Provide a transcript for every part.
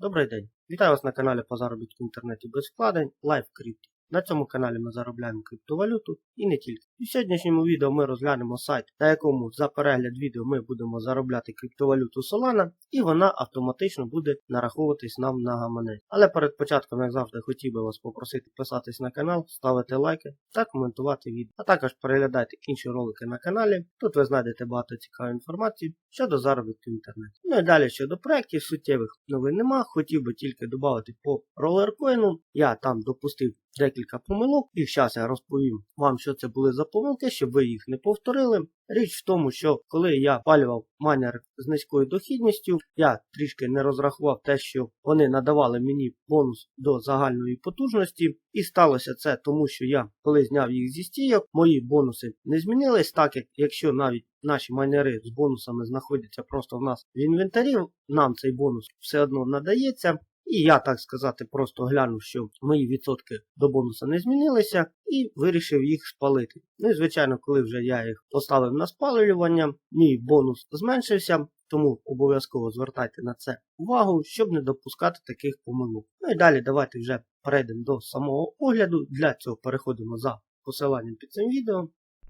Добрий день! Вітаю вас на каналі по заробітку в інтернеті без вкладень LiveCrypto. На цьому каналі ми заробляємо криптовалюту і не тільки. В сьогоднішньому відео ми розглянемо сайт, на якому за перегляд відео ми будемо заробляти криптовалюту Solana, і вона автоматично буде нараховуватись нам на гаманець. Але перед початком, як завжди, хотів би вас попросити підписатись на канал, ставити лайки та коментувати відео. А також переглядайте інші ролики на каналі. Тут ви знайдете багато цікавої інформації щодо заробітку в інтернеті. Ну і далі щодо проєктів, суттєвих новин нема. Хотів би тільки додати по ролеркоїну. Я там допустив декілька помилок, і зараз я розповім вам, що це були за помилки, щоб ви їх не повторили. Річ в тому, що коли я палював майнер з низькою дохідністю, я трішки не розрахував те, що вони надавали мені бонус до загальної потужності. І сталося це тому, що я, коли зняв їх зі стійок, мої бонуси не змінились, так як якщо навіть наші майнери з бонусами знаходяться просто в нас в інвентарі, нам цей бонус все одно надається. І я, так сказати, просто глянув, що мої відсотки до бонуса не змінилися, і вирішив їх спалити. Ну і звичайно, коли вже я їх поставив на спалювання, мій бонус зменшився, тому обов'язково звертайте на це увагу, щоб не допускати таких помилок. Ну і далі давайте вже перейдемо до самого огляду. Для цього переходимо за посиланням під цим відео.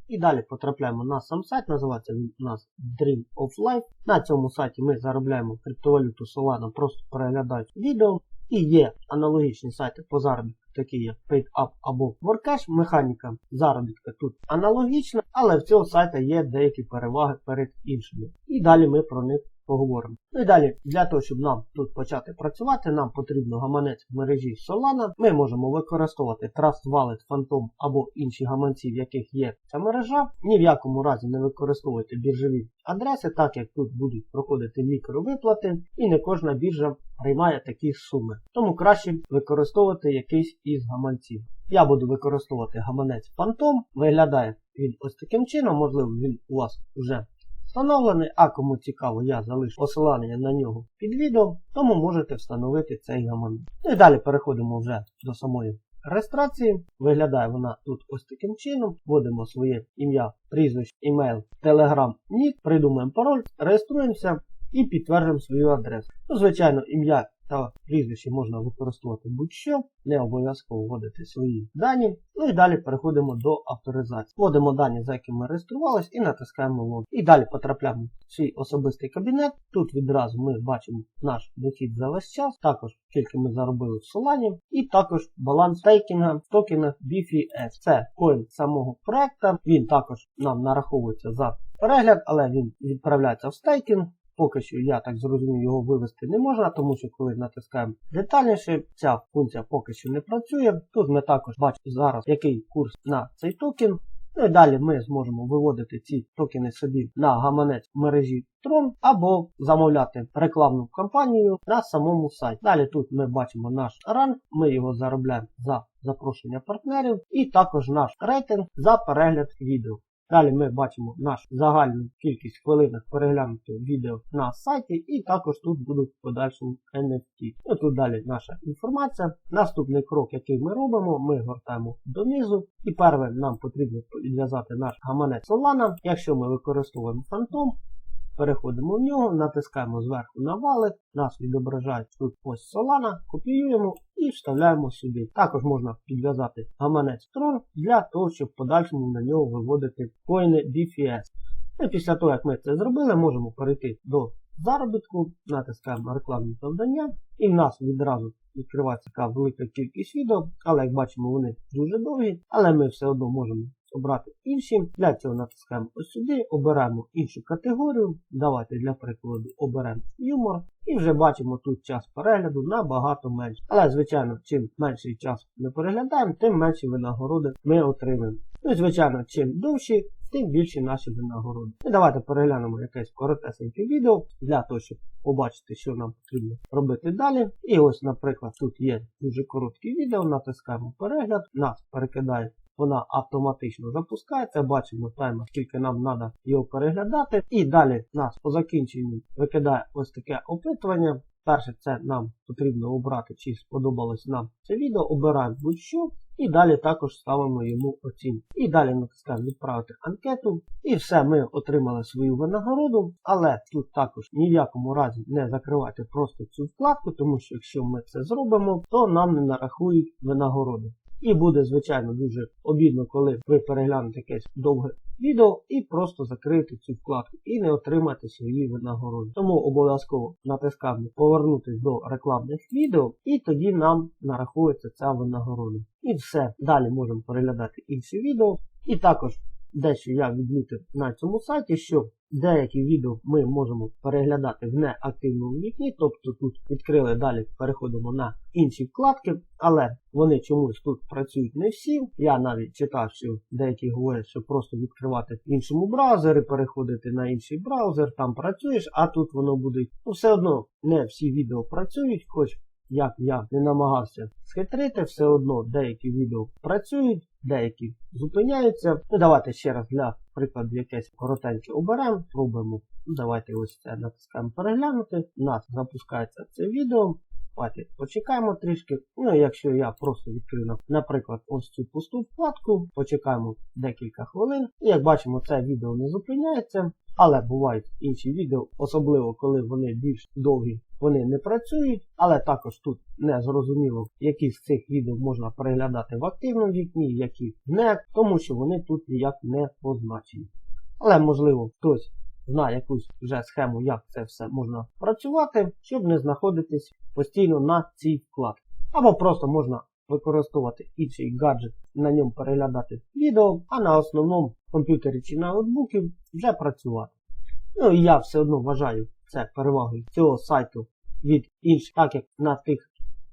І далі потрапляємо на сам сайт, називається він у нас Dream of Life. На цьому сайті ми заробляємо криптовалюту Solana, просто переглядаючи відео. І є аналогічні сайти по заробітку, такі як PaidUp або WorkCash. Механіка заробітка тут аналогічна, але в цього сайта є деякі переваги перед іншими. І далі ми про них поговоримо. Ну і далі, для того, щоб нам тут почати працювати, нам потрібно гаманець в мережі Solana. Ми можемо використовувати Trust Wallet, Phantom або інші гаманці, в яких є ця мережа. Ні в якому разі не використовуйте біржові адреси, так як тут будуть проходити мікровиплати, і не кожна біржа приймає такі суми. Тому краще використовувати якийсь із гаманців. Я буду використовувати гаманець Phantom. Виглядає він ось таким чином, можливо, він у вас вже встановлений, а кому цікаво, я залишу посилання на нього під відео, тому можете встановити цей гаманець. Ну і далі переходимо вже до самої реєстрації. Виглядає вона тут ось таким чином. Вводимо своє ім'я, прізвище, імейл, телеграм, нік, придумаємо пароль, реєструємося і підтверджуємо свою адресу. Ну, Звичайно, ім'я та прізвище можна використовувати будь-що, не обов'язково вводити свої дані. Ну і далі переходимо до авторизації. Вводимо дані, за якими ми реєструвалися, і натискаємо логін. І далі потрапляємо в свій особистий кабінет. Тут відразу ми бачимо наш дохід за весь час, також скільки ми заробили в Solana, і також баланс стейкінга в токенах BFS. Це коін самого проекту. Він також нам нараховується за перегляд, але він відправляється в стейкінг. Поки що, я так зрозумів, його вивести не можна, тому що коли натискаємо детальніше, ця функція поки що не працює. Тут ми також бачимо зараз, який курс на цей токен. Ну і далі ми зможемо виводити ці токени собі на гаманець мережі Tron або замовляти рекламну кампанію на самому сайті. Далі тут ми бачимо наш ранг, ми його заробляємо за запрошення партнерів, і також наш рейтинг за перегляд відео. Далі ми бачимо нашу загальну кількість хвилинок переглянутого відео на сайті, і також тут будуть в подальшому NFT. Ну тут далі наша інформація. Наступний крок, який ми робимо, ми гортаємо донизу. І перше нам потрібно підв'язати наш гаманець Solana. Якщо ми використовуємо Phantom, переходимо в нього, натискаємо зверху на валик, нас відображають тут ось Solana, копіюємо і вставляємо сюди. Також можна підв'язати гаманець Tron для того, щоб в подальшому на нього виводити коїни BFS. І після того, як ми це зробили, можемо перейти до заробітку, натискаємо рекламні завдання, і в нас відразу відкривається така велика кількість відео, але як бачимо, вони дуже довгі, але ми все одно можемо обрати інші. Для цього натискаємо ось сюди, обираємо іншу категорію. Давайте для прикладу оберемо юмор. І вже бачимо тут час перегляду набагато менше. Але, звичайно, чим менший час ми переглядаємо, тим менші винагороди ми отримаємо. Ну і, звичайно, чим довші, тим більші наші винагороди. І давайте переглянемо якесь коротесеньке відео для того, щоб побачити, що нам потрібно робити далі. І ось, наприклад, тут є дуже коротке відео, натискаємо перегляд, нас перекидає вона автоматично запускається. Бачимо таймер, скільки нам треба його переглядати. І далі нас по закінченню викидає ось таке опитування. Перше, це нам потрібно обрати, чи сподобалось нам це відео. Обираємо будь-що. І далі також ставимо йому оцінку. І далі натискаємо відправити анкету. І все, ми отримали свою винагороду. Але тут також ні в якому разі не закривайте просто цю вкладку, тому що якщо ми це зробимо, то нам не нарахують винагороду. І буде, звичайно, дуже обідно, коли ви переглянете якесь довге відео і просто закрити цю вкладку і не отримати свої винагороди. Тому обов'язково натискаємо повернутися до рекламних відео, і тоді нам нарахується ця винагорода. І все. Далі можемо переглядати інші відео. І також дещо я відмітив на цьому сайті, що деякі відео ми можемо переглядати в неактивному вікні, тобто тут відкрили далі, переходимо на інші вкладки, але вони чомусь тут працюють не всі. Я навіть читав, що деякі говорять, що просто відкривати в іншому браузері, переходити на інший браузер, там працюєш, а тут воно буде. Ну, все одно не всі відео працюють, хоч як я не намагався схитрити, все одно деякі відео працюють, деякі зупиняються. Ну, давайте ще раз для прикладу якесь коротеньке оберемо, пробуємо. Ну, давайте ось це натискаємо переглянути. У нас запускається це відео. Давайте почекаємо трішки. Ну, якщо я просто відкрию, наприклад, ось цю пусту вкладку, почекаємо декілька хвилин. І як бачимо, це відео не зупиняється. Але бувають інші відео, особливо коли вони більш довгі, вони не працюють. Але також тут не зрозуміло, які з цих відео можна переглядати в активному вікні, які не, тому що вони тут ніяк не позначені. Але можливо хтось знає якусь вже схему, як це все можна працювати, щоб не знаходитись постійно на цій вкладці. Або просто можна використовувати інший гаджет, на ньому переглядати відео, а на основному комп'ютері чи на ноутбуці вже працювати. Ну і я все одно вважаю це перевагою цього сайту від інших, так як на тих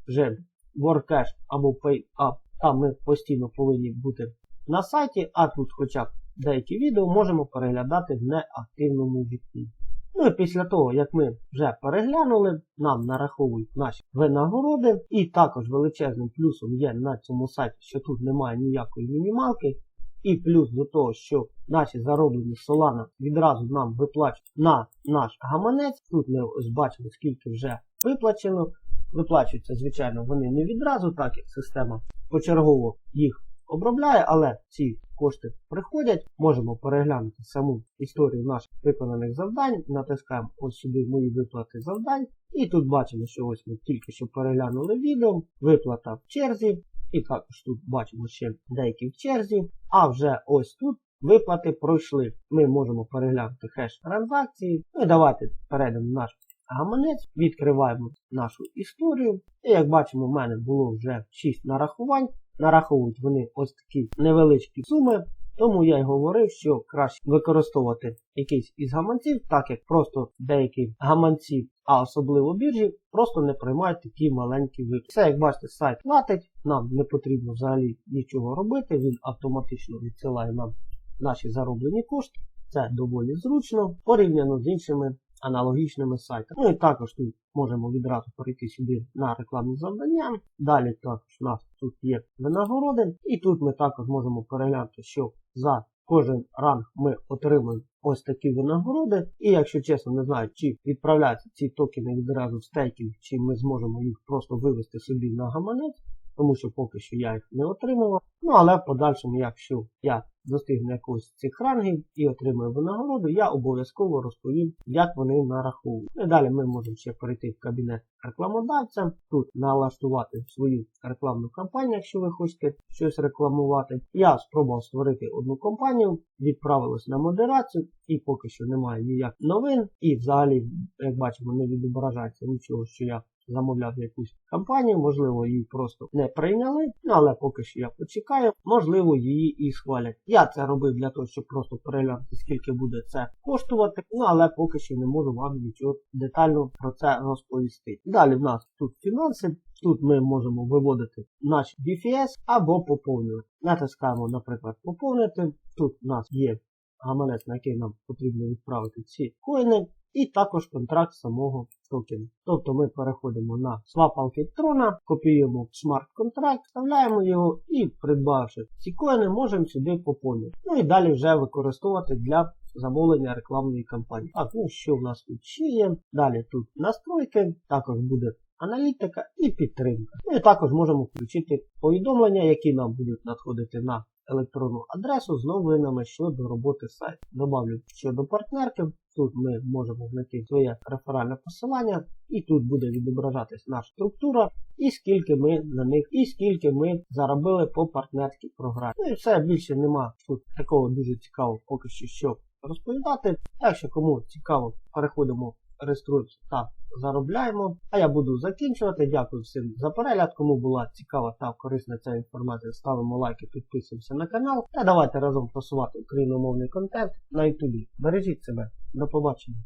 вже WordCache або PayUp, там ми постійно повинні бути на сайті, а тут хоча б деякі відео можемо переглядати в неактивному вікні. Ну і після того, як ми вже переглянули, нам нараховують наші винагороди. І також величезним плюсом є на цьому сайті, що тут немає ніякої мінімалки. І плюс до того, що наші зароблені Solana відразу нам виплачують на наш гаманець. Тут ми ось бачимо, скільки вже виплачено. Виплачуються, звичайно, вони не відразу, так як система почергово їх обробляє, але ці кошти приходять. Можемо переглянути саму історію наших виконаних завдань. Натискаємо ось сюди мої виплати завдань. І тут бачимо, що ось ми тільки що переглянули відео, виплата в черзі. І також тут бачимо ще деякі в черзі. А вже ось тут виплати пройшли. Ми можемо переглянути хеш транзакції. Ну і давайте перейдемо в наш гаманець, відкриваємо нашу історію. І як бачимо, в мене було вже 6 нарахувань. Нараховують вони ось такі невеличкі суми. Тому я й говорив, що краще використовувати якийсь із гаманців, так як просто деякі гаманці, а особливо біржі, просто не приймають такі маленькі виклики. Все, як бачите, сайт платить, нам не потрібно взагалі нічого робити, він автоматично відсилає нам наші зароблені кошти. Це доволі зручно порівняно з іншими аналогічними сайтами. Ну і також тут можемо відразу перейти сюди на рекламні завдання. Далі також у нас тут є винагороди. І тут ми також можемо переглянути, що за кожен ранг ми отримуємо ось такі винагороди. І якщо чесно не знаю, чи відправляються ці токени відразу в стейкінг, чи ми зможемо їх просто вивести собі на гаманець. Тому що поки що я їх не отримував. Ну але в подальшому, якщо я достигну якогось цих рангів і отримую винагороду, я обов'язково розповім, як вони нараховують. І далі ми можемо ще перейти в кабінет рекламодавця, тут налаштувати свою рекламну кампанію, якщо ви хочете щось рекламувати. Я спробував створити одну компанію, відправилось на модерацію, і поки що немає ніяких новин. І взагалі, як бачимо, не відображається нічого, що я замовляв якусь компанію, можливо, її просто не прийняли, але поки що я почекаю, можливо, її і схвалять. Я це робив для того, щоб просто переглянути, скільки буде це коштувати, ну але поки що не можу вам нічого детально про це розповісти. Далі в нас тут фінанси. Тут ми можемо виводити наш BFS або поповнювати. Натискаємо, наприклад, поповнити. Тут у нас є гаманець, на який нам потрібно відправити ці коїни. І також контракт самого токену. Тобто ми переходимо на Swap Alketrona, копіюємо смарт-контракт, вставляємо його і, придбавши ці коїни, можемо сюди поповнити. Ну і далі вже використовувати для замовлення рекламної кампанії. Так, ну що в нас тут ще є? Далі тут настройки, також буде аналітика і підтримка. Ну і також можемо включити повідомлення, які нам будуть надходити на електронну адресу з новинами щодо роботи сайту. Добавлю щодо партнерків. Тут ми можемо знайти своє реферальне посилання, і тут буде відображатись наша структура, і скільки ми на них, і скільки ми заробили по партнерській програмі. Ну і все більше нема тут такого дуже цікавого поки що що розповідати. Так що кому цікаво, переходимо, реєструємося та заробляємо. А я буду закінчувати. Дякую всім за перегляд. Кому була цікава та корисна ця інформація, ставимо лайки, підписуємося на канал. Та давайте разом просувати україномовний контент на ютубі. Бережіть себе. До побачення.